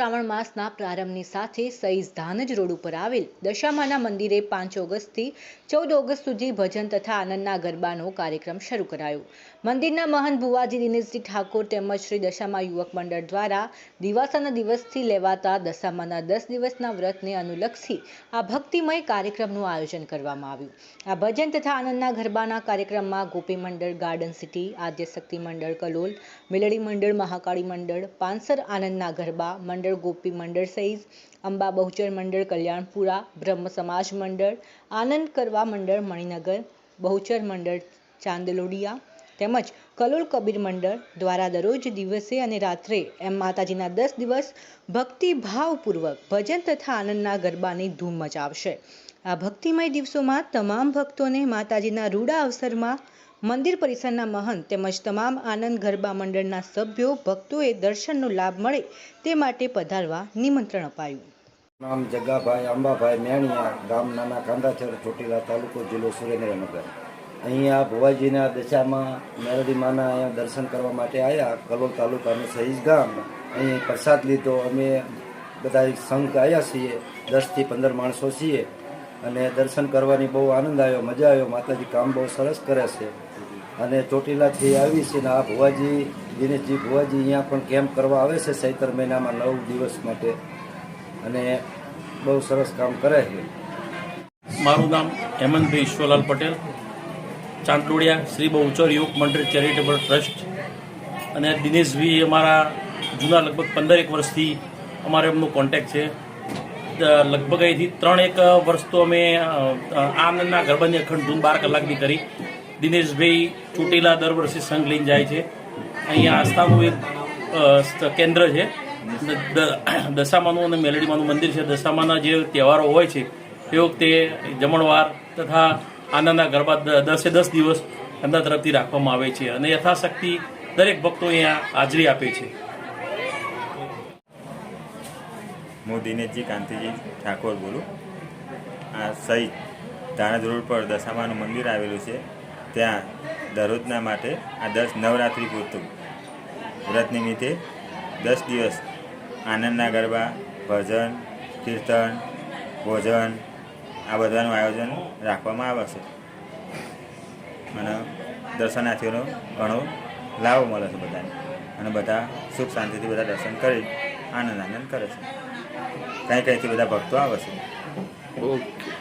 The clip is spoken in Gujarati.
શ્રાવણ માસના પ્રારંભની સાથે સઈઝ ધાનજ રોડ ઉપર આવેલ દશામાના મંદિરે પાંચ ઓગસ્ટથી ચૌદ ઓગસ્ટ સુધી ભજન તથા આનંદના ગરબાનો કાર્યક્રમ શરૂ કરાયો. મંદિરના મહંત ભુવાજી દિનેશજી ઠાકોર તેમજ શ્રી દશામા યુવક મંડળ દ્વારા દિવાસાના દિવસથી લેવાતા દશામાના દસ દિવસના વ્રતને અનુલક્ષી આ ભક્તિમય કાર્યક્રમનું આયોજન કરવામાં આવ્યું. આ ભજન તથા આનંદના ગરબાના કાર્યક્રમમાં ગોપી મંડળ, ગાર્ડન સિટી, આદ્યશક્તિ મંડળ, કલોલ, મેલડી મંડળ, મહાકાળી મંડળ પાંસર આનંદના ગરબા, મંડળ ગોપી મંડળ સહિત અંબા બહુચર મંડળ, કલ્યાણપુરા, બ્રહ્મ સમાજ મંડળ, આનંદ કરવા મંડળ, મણિનગર, બહુચર મંડળ, ચાંદલોડિયા તેમજ કલોલ કબીર મંડળ દ્વારા દરરોજ દિવસે અને રાત્રે એમ માતાજીના દસ દિવસ ભક્તિભાવપૂર્વક ભજન તથા આનંદના ગરબાની ધૂમ મચાવશે. આ ભક્તિમય દિવસોમાં તમામ ભક્તોને માતાજીના રૂડા અવસરમાં મંદિર પરિસરના મહંત તેમજ તમામ આનંદ ગરબા મંડળના સભ્યો, ભક્તોએ દર્શનનો લાભ મળે તે માટે પધારવા નિમંત્રણ અપાયું. નામ જગાભાઈ અંબાભાઈ મેણિયા, ગામ નાના કાંદાચર ચોટીલા તાલુકો જિલ્લો સુરેન્દ્રનગર. અહીંયા ભુવાજીના દશામાં મેરડી માના અહીંયા દર્શન કરવા માટે આવ્યા કલોલ તાલુકાનું સહીજ ગામ. અહીં પ્રસાદ લીધો. અમે બધા સંઘ આવ્યા છીએ, દસથી પંદર માણસો છીએ. અને દર્શન કરવાની બહુ આનંદ આવ્યો, મજા આવ્યો. માતાજી કામ બહુ સરસ કરે છે. અને ચોટીલાથી આવી છે ને આ ભુવાજી, દિનેશજી ભુવાજી અહીંયા પણ કેમ્પ કરવા આવે છે સૈતર મહિનામાં નવ દિવસ માટે. અને બહુ સરસ કામ કરે છે. મારું નામ હેમંતભાઈ ઈશ્વરલાલ પટેલ, ચાંદલોડિયા શ્રી બહુચર યુવક મંડળ ચેરિટેબલ ટ્રસ્ટ. અને દિનેશભાઈ અમારા જૂના લગભગ પંદરેક વર્ષથી અમારે એમનો કોન્ટેક્ટ છે. લગભગ અહીંથી ત્રણ એક વર્ષ તો અમે આનંદના ગરબાની અખંડ ધૂન બાર કલાકની કરી. દિનેશભાઈ ચોટીલા દર વર્ષે સંઘ લઈને જાય છે. અહીંયા આસ્થાનું એક કેન્દ્ર છે. દશામાનું અને મેલડીમાનું મંદિર છે. દશામાના જે તહેવારો હોય છે તે વખતે જમણવાર તથા આનંદના ગરબા દસે દસ દિવસ એમના તરફથી રાખવામાં આવે છે. અને યથાશક્તિ દરેક ભક્તો અહીંયા હાજરી આપે છે. હું દિનેશજી કાંતિજી ઠાકોર બોલું. આ સહિત ધાણજ રોડ પર દશામાનું મંદિર આવેલું છે. ત્યાં દરરોજના માટે આ દસ નવરાત્રિ પૂરતું. વ્રત નિમિત્તે દસ દિવસ આનંદના ગરબા, ભજન, કીર્તન, ભોજન આ બધાનું આયોજન રાખવામાં આવે છે. અને દર્શનાર્થીઓનો ઘણો લાભ મળે છે બધાને. અને બધા સુખ શાંતિથી બધા દર્શન કરી આનંદ આનંદ કરે છે. કંઈ કંઈથી બધા ભક્તો આવે છે. ઓકે.